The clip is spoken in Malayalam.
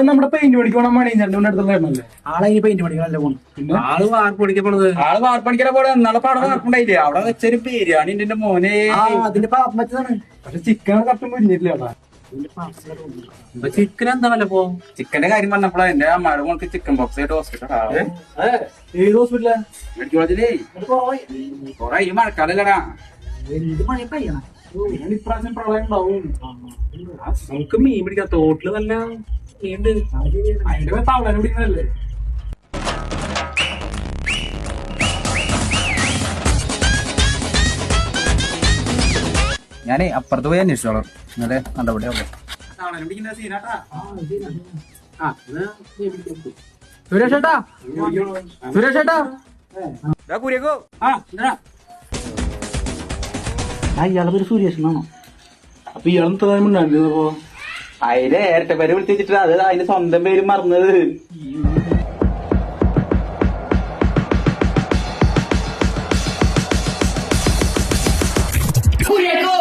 നമ്മുടെ പെയിന്റ് പണിക്ക് പോണ മണി രണ്ടുകൊണ്ട് അടുത്തുള്ളതല്ലേ ആളെ ഇനി പെയിന്റ് പഠിക്കാനല്ലേ പോണു. പിന്നെ? ആൾ വാർപ്പ് പഠിക്കണത് ആൾ വാർപ്പണിക്കര പോലെ എന്നാളെ പടം വാർപ്പുണ്ടായില്ലേ അവിടെ വെച്ചൊരു ബിരിയാണി എന്റെ മോനെ. ആ അതിന്റെ പാപ്പം വെച്ചതാണ്. പക്ഷെ ചിക്കൻ കറക്റ്റ് ഇപ്പൊ ചിക്കൻ എന്താ വല്ല പോ ചിക്കന്റെ കാര്യം പറഞ്ഞപ്പോഴാ എന്റെ അമ്മയുടെ മോൾക്ക് ചിക്കൻ ബോക്സ് ആയിട്ട് ഹോസ്പിറ്റൽ ഏത് ഹോസ്പിറ്റലാ മെഡിക്കൽ കോളേജിലേ കൊറേ ഈ മഴക്കാലല്ലടാ എന്ത് ഇപ്രാവശ്യം പ്രളയം ഉണ്ടാവും. നമുക്ക് മീൻ പിടിക്കാം. തോട്ടിൽ നല്ല മീനുണ്ട്. അതിന്റെ തവളനെ പിടിക്കുന്നല്ലേ ഞാനേ അപ്പുറത്ത് പോയി അന്വേഷിച്ചോളാം. ഇന്നലെ നടപടി സുരേഷ് ഏട്ടാ? സുരേഷ് ഏട്ടാ? കുരിയക്കോ ആ ആ ഇയാളെ പേര് സുരേഷ് എന്നാണോ അപ്പൊ ഇയാളെത്ര ഉണ്ടായിരുന്നപ്പോ അതിന്റെ ഇരട്ട പേര് വിളിച്ചിട്ട് അത് അതിന്റെ സ്വന്തം പേര് മറന്നത്. കുര്യക്കോ